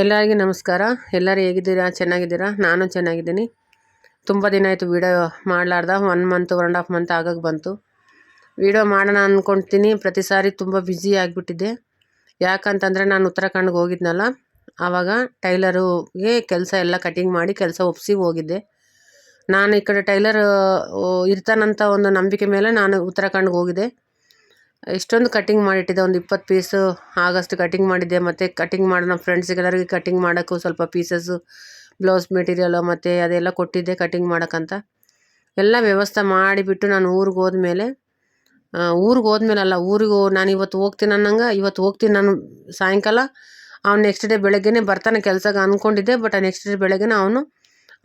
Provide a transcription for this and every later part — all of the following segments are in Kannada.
ಎಲ್ಲರಿಗೂ ನಮಸ್ಕಾರ. ಎಲ್ಲರೂ ಹೇಗಿದ್ದೀರಾ? ಚೆನ್ನಾಗಿದ್ದೀರಾ? ನಾನು ಚೆನ್ನಾಗಿದ್ದೀನಿ. ತುಂಬ ದಿನ ಆಯಿತು video ಮಾಡಲಾರ್ದ. One month one half month ಆಗೋಕ್ಕೆ ಬಂತು. ವೀಡಿಯೋ ಮಾಡೋಣ ಅಂದ್ಕೊಳ್ತೀನಿ ಪ್ರತಿ ಸಾರಿ ತುಂಬ ಬ್ಯುಸಿ ಆಗಿಬಿಟ್ಟಿದ್ದೆ. ಯಾಕಂತಂದರೆ ನಾನು ಉತ್ತರಾಖಂಡ್ಗೆ ಹೋಗಿದ್ನಲ್ಲ, ಆವಾಗ ಟೈಲರುಗೆ ಕೆಲಸ ಎಲ್ಲ ಕಟಿಂಗ್ ಮಾಡಿ ಕೆಲಸ ಒಪ್ಸಿ ಹೋಗಿದ್ದೆ. ನಾನು ಈ ಕಡೆ ಟೈಲರ್ ಇರ್ತಾನಂತ ಒಂದು ನಂಬಿಕೆ ಮೇಲೆ ನಾನು ಉತ್ತರಾಖಂಡ್ಗೆ ಹೋಗಿದ್ದೆ. ಇಷ್ಟೊಂದು ಕಟ್ಟಿಂಗ್ ಮಾಡಿಟ್ಟಿದ್ದೆ, ಒಂದು ಇಪ್ಪತ್ತು ಪೀಸು ಆಗಷ್ಟು ಕಟ್ಟಿಂಗ್ ಮಾಡಿದ್ದೆ, ಮತ್ತು ಕಟ್ಟಿಂಗ್ ಮಾಡಿ ನಮ್ಮ ಫ್ರೆಂಡ್ಸ್ಗೆಲ್ಲರಿಗೆ ಕಟ್ಟಿಂಗ್ ಮಾಡೋಕ್ಕೂ ಸ್ವಲ್ಪ ಪೀಸಸ್ಸು ಬ್ಲೌಸ್ ಮೆಟೀರಿಯಲು ಮತ್ತು ಅದೆಲ್ಲ ಕೊಟ್ಟಿದ್ದೆ ಕಟ್ಟಿಂಗ್ ಮಾಡೋಕ್ಕಂತ. ಎಲ್ಲ ವ್ಯವಸ್ಥೆ ಮಾಡಿಬಿಟ್ಟು ನಾನು ಊರಿಗೆ ಹೋದ್ಮೇಲೆ ಊರಿಗೆ ಹೋದ್ಮೇಲೆ ಅಲ್ಲ, ಊರಿಗೆ ನಾನು ಇವತ್ತು ಹೋಗ್ತೀನಿ ಅನ್ನಂಗೆ, ಇವತ್ತು ಹೋಗ್ತೀನಿ ನಾನು ಸಾಯಂಕಾಲ. ಅವ್ನು ನೆಕ್ಸ್ಟ್ ಡೇ ಬೆಳಗ್ಗೆನೇ ಬರ್ತಾನೆ ಕೆಲಸಕ್ಕೆ ಅಂದ್ಕೊಂಡಿದ್ದೆ ಬಟ್ ನೆಕ್ಸ್ಟ್ ಡೇ ಬೆಳಗ್ಗೆನೇ ಅವನು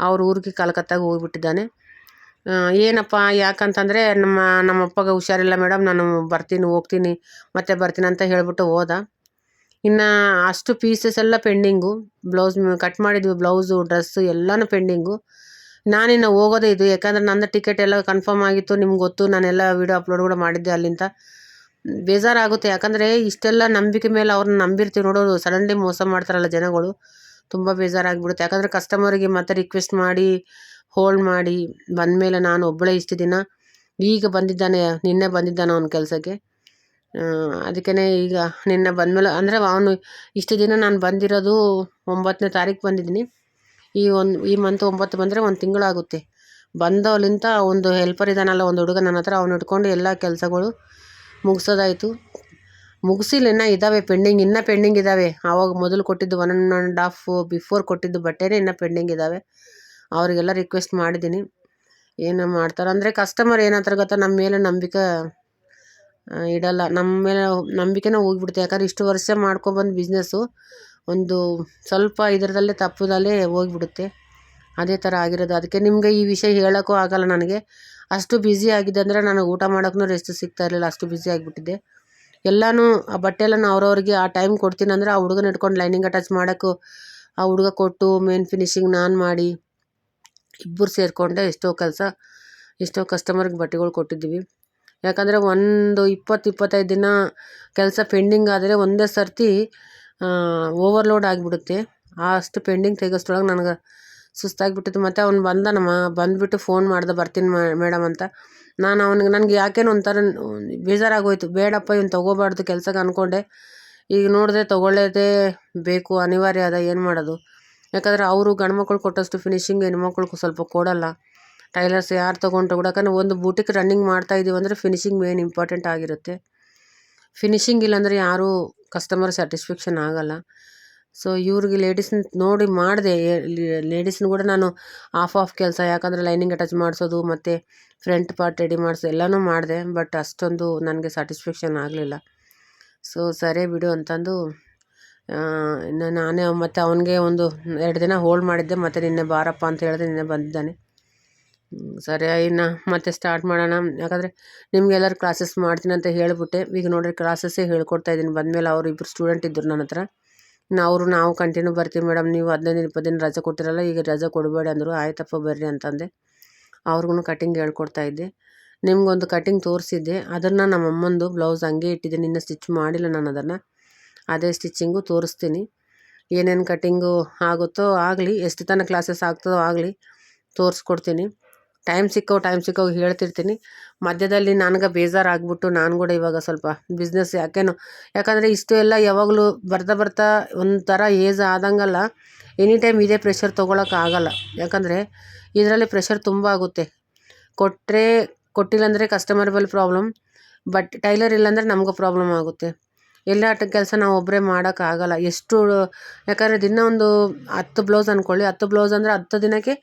ಅವ್ರ ಊರಿಗೆ ಕಲ್ಕತ್ತಾಗೆ ಹೋಗ್ಬಿಟ್ಟಿದ್ದಾನೆ. ಏನಪ್ಪ, ಯಾಕಂತಂದರೆ ನಮ್ಮ ನಮ್ಮ ಅಪ್ಪಗೆ ಹುಷಾರಿಲ್ಲ ಮೇಡಮ್, ನಾನು ಬರ್ತೀನಿ, ಹೋಗ್ತೀನಿ, ಮತ್ತೆ ಬರ್ತೀನಿ ಅಂತ ಹೇಳಿಬಿಟ್ಟು ಹೋದ. ಇನ್ನು ಅಷ್ಟು ಪೀಸಸ್ ಎಲ್ಲ ಪೆಂಡಿಂಗು ಬ್ಲೌಸ್ ಕಟ್ ಮಾಡಿದ್ವಿ ಬ್ಲೌಸು ಡ್ರೆಸ್ಸು ಎಲ್ಲನೂ ಪೆಂಡಿಂಗು ನಾನಿನ್ನು ಹೋಗೋದೇ ಇದು, ಯಾಕಂದರೆ ನನ್ನ ಟಿಕೆಟ್ ಎಲ್ಲ ಕನ್ಫರ್ಮ್ ಆಗಿತ್ತು, ನಿಮ್ಗೆ ಗೊತ್ತು, ನಾನೆಲ್ಲ ವೀಡಿಯೋ ಅಪ್ಲೋಡ್ ಕೂಡ ಮಾಡಿದ್ದೆ ಅಲ್ಲಿಂದ. ಬೇಜಾರಾಗುತ್ತೆ, ಯಾಕಂದರೆ ಇಷ್ಟೆಲ್ಲ ನಂಬಿಕೆ ಮೇಲೆ ಅವ್ರನ್ನ ನಂಬಿರ್ತೀವಿ ನೋಡೋದು ಸಡನ್ಲಿ ಮೋಸ ಮಾಡ್ತಾರಲ್ಲ ಜನಗಳು, ತುಂಬ ಬೇಜಾರಾಗಿಬಿಡುತ್ತೆ. ಯಾಕಂದರೆ ಕಸ್ಟಮರಿಗೆ ಮತ್ತೆ ರಿಕ್ವೆಸ್ಟ್ ಮಾಡಿ ಹೋಲ್ಡ್ ಮಾಡಿ ಬಂದ ಮೇಲೆ ನಾನು ಒಬ್ಬಳೇ ಇಷ್ಟು ದಿನ ಈಗ ಬಂದಿದ್ದಾನೆ, ನಿನ್ನೆ ಬಂದಿದ್ದಾನೆ ಅವ್ನ ಕೆಲಸಕ್ಕೆ. ಅದಕ್ಕೇ ಈಗ ನಿನ್ನೆ ಬಂದಮೇಲೆ ಅಂದರೆ ಅವನು ಇಷ್ಟು ದಿನ ನಾನು ಬಂದಿರೋದು ಒಂಬತ್ತನೇ ತಾರೀಕು ಬಂದಿದ್ದೀನಿ. ಈ ಒಂದು, ಈ ಮಂತ್ ಒಂಬತ್ತು ಬಂದರೆ ಒಂದು ತಿಂಗಳಾಗುತ್ತೆ. ಬಂದವಲಿಂತ ಒಂದು ಹೆಲ್ಪರ್ ಇದ್ದಾನಲ್ಲ ಒಂದು ಹುಡುಗ ನನ್ನ ಹತ್ರ, ಅವ್ನು ಇಟ್ಕೊಂಡು ಎಲ್ಲ ಕೆಲಸಗಳು ಮುಗಿಸೋದಾಯಿತು. ಮುಗಿಸಿಲ್ಲ, ಇನ್ನೂ ಇದ್ದಾವೆ ಪೆಂಡಿಂಗ್ ಇನ್ನೂ ಪೆಂಡಿಂಗ್ ಇದ್ದಾವೆ ಆವಾಗ ಮೊದಲು ಕೊಟ್ಟಿದ್ದು ಒನ್ ಆ್ಯಂಡ್ ಹಾಫ್ ಬಿಫೋರ್ ಕೊಟ್ಟಿದ್ದು ಬಟ್ಟೆನೇ ಇನ್ನೂ ಪೆಂಡಿಂಗ್ ಇದ್ದಾವೆ ಅವರಿಗೆಲ್ಲ ರಿಕ್ವೆಸ್ಟ್ ಮಾಡಿದ್ದೀನಿ. ಏನು ಮಾಡ್ತಾರೆ, ಅಂದರೆ ಕಸ್ಟಮರ್ ಏನಂತಾರೆ ಗೊತ್ತಾ ನಮ್ಮ ಮೇಲೆ ನಂಬಿಕೆ ಇಡಲ್ಲ. ನಮ್ಮ ಮೇಲೆ ನಂಬಿಕೆನೇ ಹೋಗ್ಬಿಡುತ್ತೆ. ಯಾಕಂದ್ರೆ ಇಷ್ಟು ವರ್ಷ ಮಾಡ್ಕೊಬಂದು ಬಿಸ್ನೆಸ್ಸು ಒಂದು ಸ್ವಲ್ಪ ಇದರದಲ್ಲೇ ತಪ್ಪದಲ್ಲೇ ಹೋಗ್ಬಿಡುತ್ತೆ. ಅದೇ ಥರ ಆಗಿರೋದು. ಅದಕ್ಕೆ ನಿಮಗೆ ಈ ವಿಷಯ ಹೇಳೋಕ್ಕೂ ಆಗಲ್ಲ ನನಗೆ. ಅಷ್ಟು ಬ್ಯುಸಿ ಆಗಿದೆ ಅಂದರೆ ನನಗೆ ಊಟ ಮಾಡೋಕ್ಕೂ ರೆಸ್ಟ್ ಸಿಗ್ತಾ ಇರಲಿಲ್ಲ. ಅಷ್ಟು ಬ್ಯುಸಿ ಆಗಿಬಿಟ್ಟಿದ್ದೆ. ಎಲ್ಲನೂ, ಆ ಬಟ್ಟೆ ಎಲ್ಲ ಅವ್ರವ್ರಿಗೆ ಆ ಟೈಮ್ ಕೊಡ್ತೀನಿ ಅಂದರೆ ಆ ಹುಡುಗನ ಇಟ್ಕೊಂಡು ಲೈನಿಂಗ್ ಅಟ್ಯಾಚ್ ಮಾಡೋಕ್ಕೂ, ಆ ಹುಡುಗ ಕೊಟ್ಟು ಮೇನ್ ಫಿನಿಶಿಂಗ್ ನಾನು ಮಾಡಿ ಇಬ್ಬರು ಸೇರಿಕೊಂಡೆ ಎಷ್ಟೋ ಕೆಲಸ, ಎಷ್ಟೋ ಕಸ್ಟಮರ್ಗೆ ಬಟ್ಟೆಗಳು ಕೊಟ್ಟಿದ್ದೀವಿ. ಯಾಕಂದರೆ ಒಂದು ಇಪ್ಪತ್ತು, ಇಪ್ಪತ್ತೈದು ದಿನ ಕೆಲಸ ಪೆಂಡಿಂಗ್ ಆದರೆ ಒಂದೇ ಸರ್ತಿ ಓವರ್ಲೋಡ್ ಆಗಿಬಿಡುತ್ತೆ. ಅಷ್ಟು ಪೆಂಡಿಂಗ್ ತೆಗೆಷ್ಟೊಳಗೆ ನನಗೆ ಸುಸ್ತಾಗಿಬಿಟ್ಟಿತ್ತು. ಮತ್ತು ಅವ್ನು ಬಂದನಮ್ಮ ಬಂದುಬಿಟ್ಟು ಫೋನ್ ಮಾಡ್ದೆ, ಬರ್ತೀನಿ ಮೇಡಮ್ ಅಂತ. ನಾನು ಅವನಿಗೆ, ನನಗೆ ಯಾಕೇನೋ ಒಂಥರ ಬೇಜಾರಾಗೋಯ್ತು. ಬೇಡಪ್ಪ, ಇವ್ನು ತೊಗೋಬಾರ್ದು ಕೆಲ್ಸಕ್ಕೆ ಅಂದ್ಕೊಂಡೆ ಈಗ ನೋಡಿದ್ರೆ ತೊಗೊಳ್ಳೇದೇ ಬೇಕು, ಅನಿವಾರ್ಯ ಅದ, ಏನು ಮಾಡೋದು? ಯಾಕಂದರೆ ಅವರು ಗಂಡು ಮಕ್ಳು ಕೊಟ್ಟಷ್ಟು ಫಿನಿಶಿಂಗ್ ಹೆಣ್ಮಕ್ಳು ಸ್ವಲ್ಪ ಕೊಡಲ್ಲ. ಟೈಲರ್ಸ್ ಯಾರು ತೊಗೊಂಡ್ರು ಕೂಡ ಯಾಕಂದ್ರೆ ಒಂದು ಬೂಟಿಕ್ ರನ್ನಿಂಗ್ ಮಾಡ್ತಾ ಇದ್ದೀವಿ ಅಂದರೆ ಫಿನಿಶಿಂಗ್ ಮೇನ್ ಇಂಪಾರ್ಟೆಂಟ್ ಆಗಿರುತ್ತೆ. ಫಿನಿಶಿಂಗ್ ಇಲ್ಲಾಂದರೆ ಯಾರೂ ಕಸ್ಟಮರ್ ಸ್ಯಾಟಿಸ್ಫ್ಯಾಕ್ಷನ್ ಆಗಲ್ಲ. ಸೊ ಇವ್ರಿಗೆ ಲೇಡೀಸ್ನ ನೋಡಿ ಮಾಡಿದೆ. ಲೇಡೀಸ್ನ ಕೂಡ ನಾನು ಆಫ್ ಆಫ್ ಕೆಲಸ, ಯಾಕಂದರೆ ಲೈನಿಂಗ್ ಅಟ್ಯಾಚ್ ಮಾಡಿಸೋದು, ಮತ್ತು ಫ್ರಂಟ್ ಪಾರ್ಟ್ ರೆಡಿ ಮಾಡಿಸೋದು ಎಲ್ಲನೂ ಮಾಡಿದೆ ಬಟ್ ಅಷ್ಟೊಂದು ನನಗೆ ಸ್ಯಾಟಿಸ್ಫ್ಯಾಕ್ಷನ್ ಆಗಲಿಲ್ಲ. ಸೊ ಸರಿ ಬಿಡು ಅಂತಂದು ಇನ್ನು ನಾನೇ ಮತ್ತು ಅವನಿಗೆ ಒಂದು ಎರಡು ದಿನ ಹೋಲ್ಡ್ ಮಾಡಿದ್ದೆ, ಮತ್ತು ನಿನ್ನೆ ಬಾರಪ್ಪ ಅಂತ ಹೇಳಿದೆ ನಿನ್ನೆ ಬಂದಿದ್ದಾನೆ. ಸರಿ, ಇನ್ನು ಮತ್ತೆ ಸ್ಟಾರ್ಟ್ ಮಾಡೋಣ. ಯಾಕಂದರೆ ನಿಮ್ಗೆಲ್ಲರೂ ಕ್ಲಾಸಸ್ ಮಾಡ್ತೀನಿ ಅಂತ ಹೇಳಿಬಿಟ್ಟೆ. ಈಗ ನೋಡಿರಿ ಕ್ಲಾಸಸ್ಸೇ ಹೇಳ್ಕೊಡ್ತಾ ಇದ್ದೀನಿ. ಬಂದಮೇಲೆ ಅವರು ಇಬ್ಬರು ಸ್ಟೂಡೆಂಟ್ ಇದ್ದರು ನನ್ನ ಹತ್ರ. ಅವರು, ನಾವು ಕಂಟಿನ್ಯೂ ಬರ್ತೀವಿ ಮೇಡಮ್ ನೀವು ಹದಿನೈದು ಇಪ್ಪತ್ತು ದಿನ ರಜೆ ಕೊಟ್ಟಿರಲ್ಲ, ಈಗ ರಜೆ ಕೊಡಬೇಡಿ ಅಂದರು. ಆಯ್ತಪ್ಪ, ಬರ್ರಿ ಅಂತಂದೆ. ಅವ್ರಿಗೂ ಕಟಿಂಗ್ ಹೇಳ್ಕೊಡ್ತಾ ಇದ್ದೆ. ನಿಮ್ಗೊಂದು ಕಟಿಂಗ್ ತೋರಿಸಿದ್ದೆ. ಅದನ್ನು ನಮ್ಮ ಅಮ್ಮಂದು ಬ್ಲೌಸ್ ಹಂಗೆ ಇಟ್ಟಿದ್ದೆ. ನಿನ್ನ ಸ್ಟಿಚ್ ಮಾಡಿಲ್ಲ ನಾನು ಅದನ್ನು. ಅದೇ ಸ್ಟಿಚ್ಚಿಂಗು ತೋರಿಸ್ತೀನಿ. ಏನೇನು ಕಟ್ಟಿಂಗು ಆಗುತ್ತೋ ಆಗಲಿ, ಎಷ್ಟು ತನಕ ಕ್ಲಾಸಸ್ ಆಗ್ತದೋ ಆಗಲಿ ತೋರಿಸ್ಕೊಡ್ತೀನಿ. ಟೈಮ್ ಸಿಕ್ಕೋ ಟೈಮ್ ಸಿಕ್ಕೋ ಹೇಳ್ತಿರ್ತೀನಿ. ಮಧ್ಯದಲ್ಲಿ ನನಗೆ ಬೇಜಾರಾಗ್ಬಿಟ್ಟು ನಾನು ಕೂಡ ಇವಾಗ ಸ್ವಲ್ಪ ಬಿಸ್ನೆಸ್ ಯಾಕೇನೋ, ಯಾಕಂದರೆ ಇಷ್ಟು ಎಲ್ಲ ಯಾವಾಗಲೂ ಬರ್ತಾ ಬರ್ತಾ ಒಂಥರ ಏಜ್ ಆದಂಗಲ್ಲ. ಎನಿ ಟೈಮ್ ಇದೇ ಪ್ರೆಷರ್ ತೊಗೊಳಕ್ಕೆ ಆಗಲ್ಲ. ಯಾಕಂದರೆ ಇದರಲ್ಲಿ ಪ್ರೆಷರ್ ತುಂಬ ಆಗುತ್ತೆ. ಕೊಟ್ಟರೆ ಕೊಟ್ಟಿಲ್ಲ ಅಂದರೆ ಕಸ್ಟಮರ್ ಬಲ್ ಪ್ರಾಬ್ಲಮ್ ಬಟ್ ಟೈಲರ್ ಇಲ್ಲಾಂದರೆ ನಮಗೂ ಪ್ರಾಬ್ಲಮ್ ಆಗುತ್ತೆ. ಎಲ್ಲ ಕೆಲಸ ನಾವು ಒಬ್ಬರೇ ಮಾಡೋಕ್ಕಾಗಲ್ಲ ಎಷ್ಟು ಯಾಕಂದರೆ ದಿನ ಒಂದು ಹತ್ತು ಬ್ಲೌಸ್ ಅಂದ್ಕೊಳ್ಳಿ ಹತ್ತು ಬ್ಲೌಸ್ ಅಂದರೆ ಹತ್ತು ದಿನಕ್ಕೆ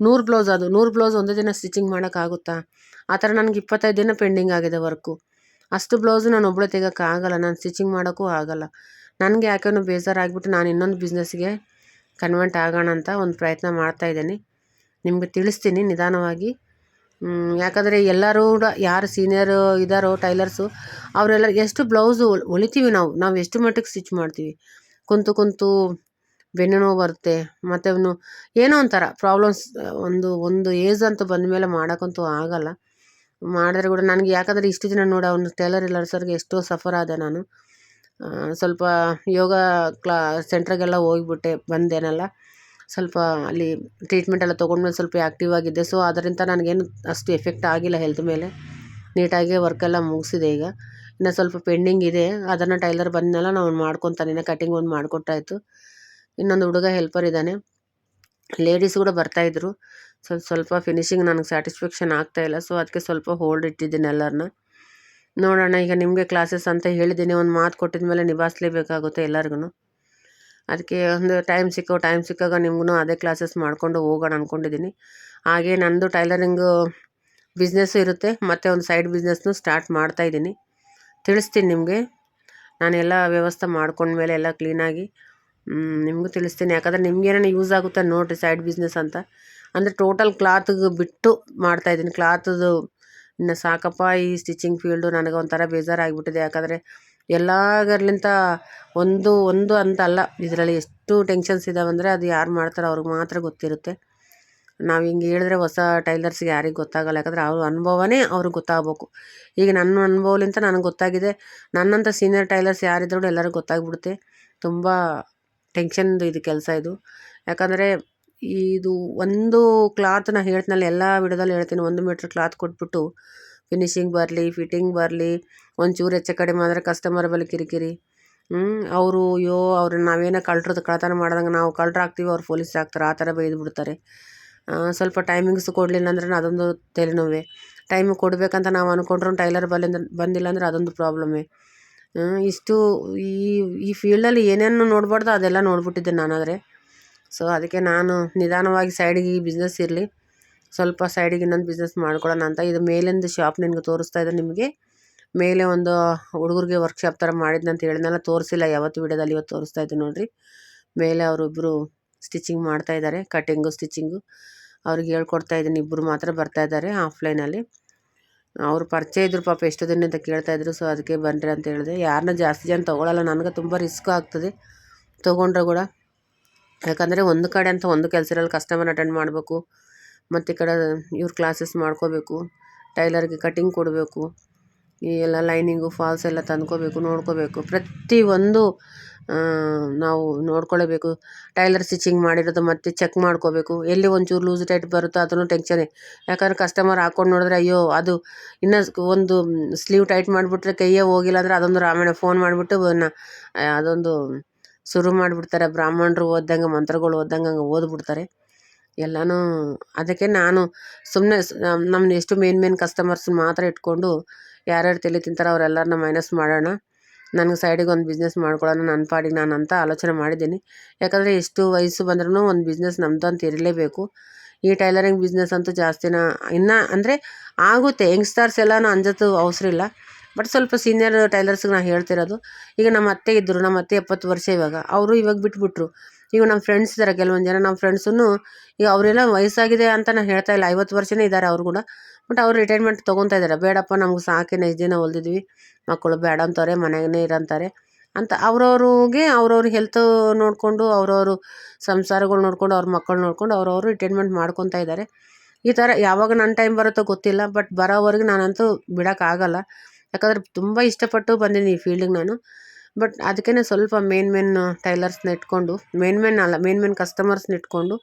ನೂರು ಬ್ಲೌಸ್ ಅದು. ನೂರು ಬ್ಲೌಸ್ ಒಂದೇ ದಿನ ಸ್ಟಿಚಿಂಗ್ ಮಾಡೋಕ್ಕಾಗುತ್ತಾ ಆ ಥರ ನನಗೆ ಇಪ್ಪತ್ತೈದು ದಿನ ಪೆಂಡಿಂಗ್ ಆಗಿದೆ ವರ್ಕು ಅಷ್ಟು ಬ್ಲೌಸ್ ನಾನು ಒಬ್ಬಳೇ ತೆಗೋಕ್ಕಾಗಲ್ಲ ನಾನು ಸ್ಟಿಚಿಂಗ್ ಮಾಡೋಕ್ಕೂ ಆಗಲ್ಲ. ನನಗೆ ಯಾಕೇನೋ ಬೇಜಾರಾಗಿಬಿಟ್ಟು ನಾನು ಇನ್ನೊಂದು ಬಿಸ್ನೆಸ್ಗೆ ಕನ್ವರ್ಟ್ ಆಗೋಣ ಅಂತ ಒಂದು ಪ್ರಯತ್ನ ಮಾಡ್ತಾಯಿದ್ದೀನಿ ನಿಮಗೆ ತಿಳಿಸ್ತೀನಿ ನಿಧಾನವಾಗಿ. ಯಾಕಂದರೆ ಎಲ್ಲರೂ ಯಾರು ಸೀನಿಯರು ಇದ್ದಾರೋ, ಟೈಲರ್ಸು ಅವರೆಲ್ಲ ಎಷ್ಟು ಬ್ಲೌಸು ಹೊಲಿತೀವಿ ನಾವು. ನಾವು ಎಷ್ಟು ಮಟ್ಟಿಗೆ ಸ್ಟಿಚ್ ಮಾಡ್ತೀವಿ. ಕುಂತು ಕುಂತು ಬೆನ್ನು ಬರುತ್ತೆ. ಮತ್ತು ಅವನು ಏನೋ ಒಂಥರ ಪ್ರಾಬ್ಲಮ್ಸ್ ಒಂದು ಒಂದು ಏಜ್ ಅಂತ ಬಂದ ಮೇಲೆ ಮಾಡೋಕ್ಕಂತೂ ಆಗಲ್ಲ. ಮಾಡಿದ್ರೆ ಕೂಡ ನನಗೆ ಯಾಕಂದರೆ ಇಷ್ಟು ದಿನ ನೋಡಿ ಅವನು ಟೈಲರ್ ಇಲ್ಲ ಸರ್ಗೆ ಎಷ್ಟೋ ಸಫರ್ ಆದೆ ನಾನು. ಸ್ವಲ್ಪ ಯೋಗ ಕ್ಲಾ ಸೆಂಟ್ರಿಗೆಲ್ಲ ಹೋಗ್ಬಿಟ್ಟೆ ಬಂದೇನಲ್ಲ ಸ್ವಲ್ಪ ಅಲ್ಲಿ ಟ್ರೀಟ್ಮೆಂಟ್ ಎಲ್ಲ ತೊಗೊಂಡ್ಮೇಲೆ ಸ್ವಲ್ಪ ಆ್ಯಕ್ಟಿವ್ ಆಗಿದ್ದೆ. ಸೊ ಅದರಿಂದ ನನಗೇನು ಅಷ್ಟು ಎಫೆಕ್ಟ್ ಆಗಿಲ್ಲ ಹೆಲ್ತ್ ಮೇಲೆ. ನೀಟಾಗಿ ವರ್ಕೆಲ್ಲ ಮುಗಿಸಿದೆ ಈಗ. ಇನ್ನು ಸ್ವಲ್ಪ ಪೆಂಡಿಂಗ್ ಇದೆ. ಅದನ್ನು ಟೈಲರ್ ಬಂದನೆಲ್ಲ ನಾವು ಮಾಡ್ಕೊತಾನೆ. ಕಟಿಂಗ್ ಒಂದು ಮಾಡಿಕೊಟ್ಟಾಯ್ತು ಇನ್ನೊಂದು ಹುಡುಗ ಹೆಲ್ಪರ್ ಇದ್ದಾನೆ ಲೇಡೀಸ್ ಕೂಡ ಬರ್ತಾಯಿದ್ರು ಸ್ವಲ್ಪ ಸ್ವಲ್ಪ ಫಿನಿಶಿಂಗ್ ನನಗೆ ಸ್ಯಾಟಿಸ್ಫ್ಯಾಕ್ಷನ್ ಆಗ್ತಾಯಿಲ್ಲ ಸೊ ಅದಕ್ಕೆ ಸ್ವಲ್ಪ ಹೋಲ್ಡ್ ಇಟ್ಟಿದ್ದೀನಿ ಎಲ್ಲರನ್ನ ನೋಡೋಣ, ಈಗ ನಿಮಗೆ ಕ್ಲಾಸಸ್ ಅಂತ ಹೇಳಿದ್ದೀನಿ. ಒಂದು ಮಾತು ಕೊಟ್ಟಿದ ಮೇಲೆ ನಿಭಾಯಿಸ್ಲೇಬೇಕಾಗುತ್ತೆ ಎಲ್ಲರಿಗೂ ಅದಕ್ಕೆ ಒಂದು ಟೈಮ್ ಸಿಕ್ಕೋ ಟೈಮ್ ಸಿಕ್ಕಾಗ ನಿಮ್ಗೂ ಅದೇ ಕ್ಲಾಸಸ್ ಮಾಡಿಕೊಂಡು ಹೋಗೋಣ ಅಂದ್ಕೊಂಡಿದ್ದೀನಿ ಹಾಗೆ ನನ್ನದು ಟೈಲರಿಂಗು ಬಿಸ್ನೆಸ್ಸು ಇರುತ್ತೆ, ಮತ್ತು ಒಂದು ಸೈಡ್ ಬಿಸ್ನೆಸ್ನು ಸ್ಟಾರ್ಟ್ ಮಾಡ್ತಾಯಿದ್ದೀನಿ ತಿಳಿಸ್ತೀನಿ ನಿಮಗೆ. ನಾನೆಲ್ಲ ವ್ಯವಸ್ಥೆ ಮಾಡ್ಕೊಂಡ್ಮೇಲೆ ಎಲ್ಲ ಕ್ಲೀನಾಗಿ ನಿಮಗೂ ತಿಳಿಸ್ತೀನಿ. ಯಾಕಂದರೆ ನಿಮ್ಗೇನೋ ಯೂಸ್ ಆಗುತ್ತೆ ನೋಡಿರಿ ಸೈಡ್ ಬಿಸ್ನೆಸ್ ಅಂತ. ಅಂದರೆ ಟೋಟಲ್ ಕ್ಲಾತ್ಗೆ ಬಿಟ್ಟು ಮಾಡ್ತಾಯಿದ್ದೀನಿ ಕ್ಲಾತದು ಇನ್ನು ಸಾಕಪ್ಪ, ಈ ಸ್ಟಿಚಿಂಗ್ ಫೀಲ್ಡು ನನಗೆ ಒಂಥರ ಬೇಜಾರಾಗಿಬಿಟ್ಟಿದೆ. ಯಾಕಂದರೆ ಎಲ್ಲದರ್ಲಿಂತ ಒಂದು ಒಂದು ಅಂತ ಅಲ್ಲ. ಇದರಲ್ಲಿ ಎಷ್ಟು ಟೆನ್ಷನ್ಸ್ ಇದ್ದಾವಂದರೆ ಅದು ಯಾರು ಮಾಡ್ತಾರೋ ಅವ್ರಿಗೆ ಮಾತ್ರ ಗೊತ್ತಿರುತ್ತೆ. ನಾವು ಹಿಂಗೆ ಹೇಳಿದ್ರೆ ಹೊಸ ಟೈಲರ್ಸ್ಗೆ ಯಾರಿಗೆ ಗೊತ್ತಾಗಲ್ಲ. ಯಾಕಂದರೆ ಅವ್ರ ಅನುಭವನೇ ಅವ್ರಿಗೆ ಗೊತ್ತಾಗಬೇಕು. ಈಗ ನನ್ನ ಅನುಭವಲಿಂತ ನನಗೆ ಗೊತ್ತಾಗಿದೆ. ನನ್ನಂಥ ಸೀನಿಯರ್ ಟೈಲರ್ಸ್ ಯಾರಿದ್ರು ಎಲ್ಲರಿಗೂ ಗೊತ್ತಾಗ್ಬಿಡುತ್ತೆ. ತುಂಬ ಟೆನ್ಷನ್ದು ಇದು ಕೆಲಸ ಇದು. ಯಾಕಂದರೆ ಇದು ಒಂದು ಕ್ಲಾತ್ ನಾನು ಹೇಳ್ತೀನಲ್ಲ, ಎಲ್ಲ ವಿಡಿಯೋದಲ್ಲಿ ಹೇಳ್ತೀನಿ. ಒಂದು ಮೀಟ್ರ್ ಕ್ಲಾತ್ ಕೊಟ್ಬಿಟ್ಟು ಫಿನಿಶಿಂಗ್ ಬರಲಿ ಫಿಟ್ಟಿಂಗ್ ಬರಲಿ, ಒಂಚೂರು ಹೆಚ್ಚು ಕಡಿಮೆ ಆದರೆ ಕಸ್ಟಮರ್ ಬಳಿ ಕಿರಿಕಿರಿ. ಅವರು, ಅಯ್ಯೋ, ಅವ್ರು ನಾವೇನೋ ಕಳ್ರದ್ದು ಕಳ್ಳತನ ಮಾಡ್ದಂಗೆ ನಾವು ಕಳ್ರು ಆಗ್ತೀವಿ, ಅವ್ರು ಪೊಲೀಸ್ ಆಗ್ತಾರೆ, ಆ ಥರ ಬೈದು ಬಿಡ್ತಾರೆ. ಸ್ವಲ್ಪ ಟೈಮಿಂಗ್ಸ್ ಕೊಡಲಿಲ್ಲ ಅಂದ್ರೆ ಅದೊಂದು ತಲೆನೋವೇ. ಟೈಮ್ ಕೊಡಬೇಕಂತ ನಾವು ಅಂದ್ಕೊಂಡ್ರೂ ಟೈಲರ್ ಬಲ್ಲಿಂದ, ಬಂದಿಲ್ಲ ಅಂದ್ರೆ ಅದೊಂದು ಪ್ರಾಬ್ಲಮ್ಮೇ ಇಷ್ಟು ಈ ಈ ಫೀಲ್ಡಲ್ಲಿ ಏನೇನು ನೋಡ್ಬಾರ್ದು ಅದೆಲ್ಲ ನೋಡ್ಬಿಟ್ಟಿದ್ದೆ ನಾನಾದರೆ. ಸೊ ಅದಕ್ಕೆ ನಾನು ನಿಧಾನವಾಗಿ ಸೈಡಿಗೆ ಈ ಬಿಸ್ನೆಸ್ ಇರಲಿ. ಸ್ವಲ್ಪ ಸೈಡಿಗೆ ಇನ್ನೊಂದು ಬಿಸ್ನೆಸ್ ಮಾಡ್ಕೊಳ್ಳೋಣ ಅಂತ ಇದು ಮೇಲಿಂದ ಶಾಪ್ ನಿನಗೆ ತೋರಿಸ್ತಾ ಇದ್ದೆ ನಿಮಗೆ. ಮೇಲೆ ಒಂದು ಹುಡುಗರಿಗೆ ವರ್ಕ್ಶಾಪ್ ಥರ ಮಾಡಿದ್ನಂತ ಅಂತ ಹೇಳಿದ್ನಲ್ಲ, ತೋರಿಸಿಲ್ಲ ಯಾವತ್ತು ವಿಡಿಯೋದಲ್ಲಿ, ಇವತ್ತು ತೋರಿಸ್ತಾ ಇದ್ದೆ ನೋಡಿರಿ. ಮೇಲೆ ಅವರಿಬ್ಬರು ಸ್ಟಿಚಿಂಗ್ ಮಾಡ್ತಾ ಇದ್ದಾರೆ ಕಟ್ಟಿಂಗು ಸ್ಟಿಚಿಂಗು ಅವ್ರಿಗೆ ಹೇಳ್ಕೊಡ್ತಾ ಇದ್ದೀನಿ ಇಬ್ಬರು ಮಾತ್ರ ಬರ್ತಾ ಇದ್ದಾರೆ ಆಫ್ಲೈನಲ್ಲಿ ಅವರು ಪರಿಚಯ ಇದ್ರು ಪಾಪ ಎಷ್ಟು ದಿನ ಅಂತ ಕೇಳ್ತಾಯಿದ್ರು ಸೊ ಅದಕ್ಕೆ ಬನ್ನಿರಿ ಅಂತ ಹೇಳಿದೆ. ಯಾರನ್ನ ಜಾಸ್ತಿ ಜನ ತೊಗೊಳಲ್ಲ, ನನಗೆ ತುಂಬ ರಿಸ್ಕ್ ಆಗ್ತದೆ ತೊಗೊಂಡ್ರೆ ಕೂಡ. ಯಾಕಂದರೆ ಒಂದು ಕಡೆ ಅಂತ ಒಂದು ಕೆಲಸ ಇರಲ್ಲ ಕಸ್ಟಮರ್ ಅಟೆಂಡ್ ಮಾಡಬೇಕು. ಮತ್ತು ಈ ಕಡೆ ಇವ್ರ ಕ್ಲಾಸಸ್ ಮಾಡ್ಕೋಬೇಕು. ಟೈಲರ್ಗೆ ಕಟಿಂಗ್ ಕೊಡಬೇಕು. ಈ ಎಲ್ಲ ಲೈನಿಂಗು ಫಾಲ್ಸ್ ಎಲ್ಲ ತಂದ್ಕೋಬೇಕು, ನೋಡ್ಕೋಬೇಕು. ಪ್ರತಿ ಒಂದು ನಾವು ನೋಡ್ಕೊಳ್ಳೇಬೇಕು ಟೈಲರ್ ಸ್ಟಿಚಿಂಗ್ ಮಾಡಿರೋದು ಮತ್ತೆ ಚೆಕ್ ಮಾಡ್ಕೋಬೇಕು. ಎಲ್ಲಿ ಒಂಚೂರು ಲೂಸ್ ಟೈಟ್ ಬರುತ್ತೋ ಅದನ್ನು ಟೆನ್ಷನೇ ಯಾಕಂದ್ರೆ ಕಸ್ಟಮರ್ ಹಾಕ್ಕೊಂಡು ನೋಡಿದ್ರೆ, ಅಯ್ಯೋ, ಅದು ಇನ್ನೂ ಒಂದು ಸ್ಲೀವ್ ಟೈಟ್ ಮಾಡಿಬಿಟ್ರೆ ಕೈಯೇ ಹೋಗಿಲ್ಲ ಅಂದರೆ ಅದೊಂದು ರಾಮಾಯಣ ಫೋನ್ ಮಾಡಿಬಿಟ್ಟು ಅದೊಂದು ಶುರು ಮಾಡಿಬಿಡ್ತಾರೆ. ಬ್ರಾಹ್ಮಣರು ಓದ್ದಂಗೆ, ಮಂತ್ರಗಳು ಓದ್ದಂಗೆ ಹಂಗೆ ಓದ್ಬಿಡ್ತಾರೆ. ಎಲ್ಲನೂ ಅದಕ್ಕೆ ನಾನು ಸುಮ್ಮನೆ ನಮ್ಮನ್ನ ಎಷ್ಟು ಮೇನ್ ಮೇನ್ ಕಸ್ಟಮರ್ಸ್ ಮಾತ್ರ ಇಟ್ಕೊಂಡು ಯಾರ್ಯಾರು ತಲೆ ತಿಂತಾರೋ ಅವರೆಲ್ಲರನ್ನ ಮೈನಸ್ ಮಾಡೋಣ. ನನಗೆ ಸೈಡಿಗೆ ಒಂದು ಬಿಸ್ನೆಸ್ ಮಾಡ್ಕೊಳ್ಳೋಣ ನನ್ನ ಪಾಡಿಗೆ ನಾನು ಅಂತ ಆಲೋಚನೆ ಮಾಡಿದ್ದೀನಿ. ಯಾಕಂದರೆ ಎಷ್ಟು ವಯಸ್ಸು ಬಂದ್ರೂ ಒಂದು ಬಿಸ್ನೆಸ್ ನಮ್ಮದು ಅಂತ ಇರಲೇಬೇಕು. ಈ ಟೈಲರಿಂಗ್ ಬಿಸ್ನೆಸ್ ಅಂತೂ ಜಾಸ್ತಿನ, ಇನ್ನು ಅಂದರೆ ಆಗುತ್ತೆ, ಯಂಗ್ಸ್ಟರ್ಸ್ ಎಲ್ಲನೂ ಅಂಜತ್ತು ಅವಸರ ಇಲ್ಲ. ಬಟ್ ಸ್ವಲ್ಪ ಸೀನಿಯರ್ ಟೈಲರ್ಸ್ಗೆ ನಾನು ಹೇಳ್ತಿರೋದು, ಈಗ ನಮ್ಮ ಅತ್ತೆ ಇದ್ದರು ನಮ್ಮ ಅತ್ತೆ ಎಪ್ಪತ್ತು ವರ್ಷ ಇವಾಗ, ಅವರು ಇವಾಗ ಬಿಟ್ಬಿಟ್ರು. ಈಗ ನಮ್ಮ ಫ್ರೆಂಡ್ಸ್ ಇದ್ದಾರೆ ಕೆಲವೊಂದು ಜನ ನಮ್ಮ ಫ್ರೆಂಡ್ಸೂ ಈಗ ಅವರೆಲ್ಲ ವಯಸ್ಸಾಗಿದೆ ಅಂತ ನಾನು ಹೇಳ್ತಾ ಇಲ್ಲ, ಐವತ್ತು ವರ್ಷನೇ ಇದ್ದಾರೆ ಅವ್ರು ಕೂಡ. ಬಟ್ ಅವ್ರು ರಿಟೈರ್ಮೆಂಟ್ ತೊಗೊತಾ ಇದ್ದಾರೆ ಬೇಡಪ್ಪ, ನಮ್ಗೆ ಸಾಕಿನ ಐದು ದಿನ ಹೊಲ್ದಿದ್ವಿ ಮಕ್ಕಳು ಬೇಡ ಅಂತಾರೆ ಮನೆಗೇ ಇರಂತಾರೆ ಅಂತ ಅವ್ರವ್ರಿಗೆ, ಅವ್ರವ್ರ ಹೆಲ್ತ್ ನೋಡಿಕೊಂಡು, ಅವ್ರವರು ಸಂಸಾರಗಳು ನೋಡ್ಕೊಂಡು, ಅವ್ರ ಮಕ್ಕಳು ನೋಡಿಕೊಂಡು ಅವ್ರವರು ರಿಟೈರ್ಮೆಂಟ್ ಮಾಡ್ಕೊತಾ ಇದ್ದಾರೆ ಈ ಥರ ಯಾವಾಗ ನನ್ನ ಟೈಮ್ ಬರುತ್ತೋ ಗೊತ್ತಿಲ್ಲ ಬಟ್ ಬರೋವರೆಗೆ ನಾನಂತೂ ಬಿಡೋಕ್ಕಾಗಲ್ಲ ಯಾಕಂದರೆ ತುಂಬ ಇಷ್ಟಪಟ್ಟು ಬಂದೀನಿ ಈ ಫೀಲ್ಡಿಗೆ ನಾನು. ಬಟ್ ಅದಕ್ಕೇ ಸ್ವಲ್ಪ ಮೇನ್ ಮೇನ್ ಟೈಲರ್ಸ್ನ ಇಟ್ಕೊಂಡು ಮೇನ್ ಮೇನ್ ಅಲ್ಲ ಮೇನ್ ಮೇನ್ ಕಸ್ಟಮರ್ಸ್ನ ಇಟ್ಕೊಂಡು,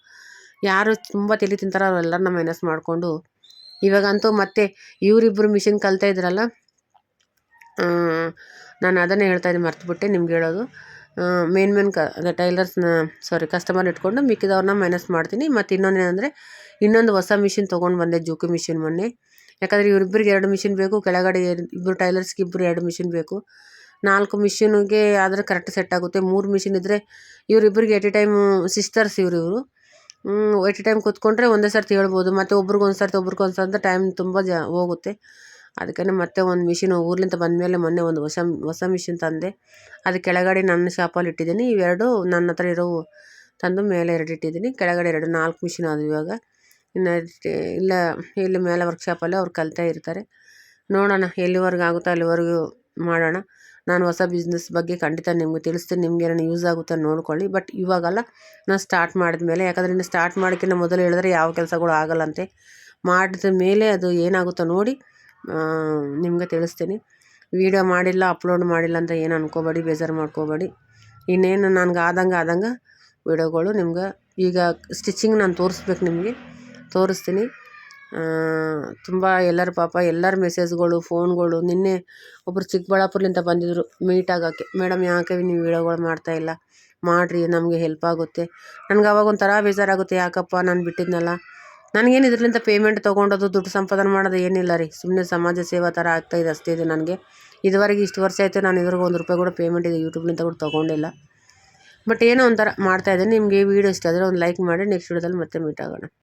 ಯಾರು ತುಂಬ ತಲೆ ತಿಂತಾರೋ ಅವರೆಲ್ಲರನ್ನ ಮೈನಸ್ ಮಾಡಿಕೊಂಡು, ಇವಾಗಂತೂ ಮತ್ತೆ ಇವರಿಬ್ಬರು ಮಿಷಿನ್ ಕಲ್ತಾ ಇದ್ರಲ್ಲ ನಾನು ಅದನ್ನೇ ಹೇಳ್ತಾ ಇದ್ದೀನಿ, ಮರ್ತುಬಿಟ್ಟೆ ನಿಮ್ಗೆ ಹೇಳೋದು. ಮೇನ್ ಮೇನ್ ಕ, ಅದೇ ಟೈಲರ್ಸ್ನ ಸಾರಿ ಕಸ್ಟಮರ್ ಇಟ್ಕೊಂಡು ಮಿಕ್ಕಿದವ್ರನ್ನ ಮೈನಸ್ ಮಾಡ್ತೀನಿ. ಮತ್ತು ಇನ್ನೊಂದೇನೆಂದರೆ ಇನ್ನೊಂದು ಹೊಸ ಮಿಷಿನ್ ತೊಗೊಂಡು ಬಂದೆ, ಜೋಕಿ ಮಿಷಿನ್ ಮೊನ್ನೆ. ಯಾಕಂದರೆ ಇವರಿಬ್ಬರಿಗೆ ಎರಡು ಮಿಷಿನ್ ಬೇಕು, ಕೆಳಗಡೆ ಇಬ್ಬರು ಟೈಲರ್ಸ್ಗೆ ಇಬ್ಬರು ಎರಡು ಮಿಷಿನ್ ಬೇಕು. ನಾಲ್ಕು ಮಿಷಿನ್ಗೆ ಆದರೆ ಕರೆಕ್ಟ್ ಸೆಟ್ ಆಗುತ್ತೆ. ಮೂರು ಮಿಷಿನ್ ಇದ್ದರೆ ಇವರಿಬ್ಬರಿಗೆ ಎಟ್ ಎ ಟೈಮ್ ಸಿಸ್ಟರ್ಸ್ ಇವರು ಇವರು. ಎಟ್ ಎ ಟೈಮ್ ಕೂತ್ಕೊಂಡ್ರೆ ಒಂದೇ ಸರ್ತಿ ಹೇಳ್ಬೋದು. ಮತ್ತು ಒಬ್ರಿಗೆ ಒಂದು ಸರ್ತಿ, ಒಬ್ರಿಗೆ ಒಂದು ಸರ್ತಿ ಟೈಮ್ ತುಂಬ ಜ, ಹೋಗುತ್ತೆ. ಅದಕ್ಕೆ ಮತ್ತೆ ಒಂದು ಮಿಷಿನ್ ಊರ್ಲಿಂದ ಬಂದಮೇಲೆ ಮೊನ್ನೆ ಒಂದು ಹೊಸ ಹೊಸ ಮಿಷಿನ್ ತಂದೆ. ಅದು ಕೆಳಗಡೆ ನನ್ನ ಶಾಪಲ್ಲಿ ಇಟ್ಟಿದ್ದೀನಿ. ಇವೆರಡು ನನ್ನ ಹತ್ರ ಇರೋ ತಂದು ಮೇಲೆ ಎರಡು ಇಟ್ಟಿದ್ದೀನಿ. ಕೆಳಗಡೆ ಎರಡು, ನಾಲ್ಕು ಮಿಷಿನ್ ಆದವು ಇವಾಗ. ಇನ್ನು ಇಲ್ಲ, ಇಲ್ಲಿ ಮೇಲೆ ವರ್ಕ್ಶಾಪಲ್ಲಿ ಅವ್ರು ಕಲಿತಾ ಇರ್ತಾರೆ. ನೋಡೋಣ ಎಲ್ಲಿವರೆಗೂ ಆಗುತ್ತೋ ಅಲ್ಲಿವರೆಗೂ ಮಾಡೋಣ. ನಾನು ಹೊಸ ಬಿಸ್ನೆಸ್ ಬಗ್ಗೆ ಖಂಡಿತ ನಿಮ್ಗೆ ತಿಳಿಸ್ತೀನಿ, ನಿಮ್ಗೆ ಏನೇನು ಯೂಸ್ ಆಗುತ್ತೆ ನೋಡ್ಕೊಳ್ಳಿ. ಬಟ್ ಇವಾಗಲ್ಲ ನಾನು ಸ್ಟಾರ್ಟ್ ಮಾಡಿದ ಮೇಲೆ ಯಾಕಂದರೆ ಇನ್ನು ಸ್ಟಾರ್ಟ್ ಮಾಡೋಕ್ಕಿಂತ ಮೊದಲು ಹೇಳಿದ್ರೆ ಯಾವ ಕೆಲಸಗಳು ಆಗಲ್ಲಂತೆ. ಮಾಡಿದ ಮೇಲೆ ಅದು ಏನಾಗುತ್ತೋ ನೋಡಿ ನಿಮಗೆ ತಿಳಿಸ್ತೀನಿ. ವೀಡಿಯೋ ಮಾಡಿಲ್ಲ ಅಪ್ಲೋಡ್ ಮಾಡಿಲ್ಲ ಅಂತ ಏನು ಅನ್ಕೋಬೇಡಿ, ಬೇಜಾರು ಮಾಡ್ಕೋಬೇಡಿ. ಇನ್ನೇನು ನನಗೆ ಆದಂಗೆ ಆದಂಗೆ ವೀಡಿಯೋಗಳು ನಿಮ್ಗೆ ಈಗ ಸ್ಟಿಚಿಂಗ್ ನಾನು ತೋರಿಸ್ಬೇಕು ನಿಮಗೆ. ತೋರಿಸ್ತೀನಿ. ತುಂಬ ಎಲ್ಲರ ಪಾಪ, ಎಲ್ಲರ ಮೆಸೇಜ್ಗಳು ಫೋನ್ಗಳು ನಿನ್ನೆ ಒಬ್ಬರು ಚಿಕ್ಕಬಳ್ಳಾಪುರ್ಲಿಂದ ಬಂದಿದ್ದರು ಮೀಟ್ ಆಗೋಕ್ಕೆ. ಮೇಡಮ್ ಯಾಕೆ ನೀವು ವೀಡಿಯೋಗಳು ಮಾಡ್ತಾಯಿಲ್ಲ ಮಾಡಿರಿ, ನಮಗೆ ಹೆಲ್ಪ್ ಆಗುತ್ತೆ. ನನಗೆ ಅವಾಗ ಒಂಥರ ಬೇಜಾರಾಗುತ್ತೆ. ಯಾಕಪ್ಪ, ನಾನು ಬಿಟ್ಟಿದ್ನಲ್ಲ? ನನಗೇನು ಇದರಿಂದ ಪೇಮೆಂಟ್ ತೊಗೊಂಡೋದು, ದುಡ್ಡು ಸಂಪಾದನೆ ಮಾಡೋದು ಏನಿಲ್ಲ ರೀ. ಸುಮ್ಮನೆ ಸಮಾಜ ಸೇವಾ ಥರ ಆಗ್ತಾಯಿದೆ ಅಷ್ಟೇ ಇದು ನನಗೆ. ಇದುವರೆಗೆ ಇಷ್ಟು ವರ್ಷ ಆಯಿತು, ನಾನು ಇದ್ರಿಗೆ ಒಂದು ರೂಪಾಯಿ ಕೂಡ ಪೇಮೆಂಟ್ ಇದೆ ಯೂಟ್ಯೂಬ್ನಿಂದ ಕೂಡ ತೊಗೊಂಡಿಲ್ಲ. ಬಟ್ ಏನೋ ಒಂಥರ ಮಾಡ್ತಾಯಿದ್ದೀನಿ ನಿಮಗೆ ವೀಡಿಯೋ ವಿಡಿಯೋ ಇಷ್ಟ ಆದರೆ ಒಂದು ಲೈಕ್ ಮಾಡಿ ನೆಕ್ಸ್ಟ್ ವಿಡಿಯೋದಲ್ಲಿ ಮತ್ತೆ ಮೀಟ್ ಆಗೋಣ.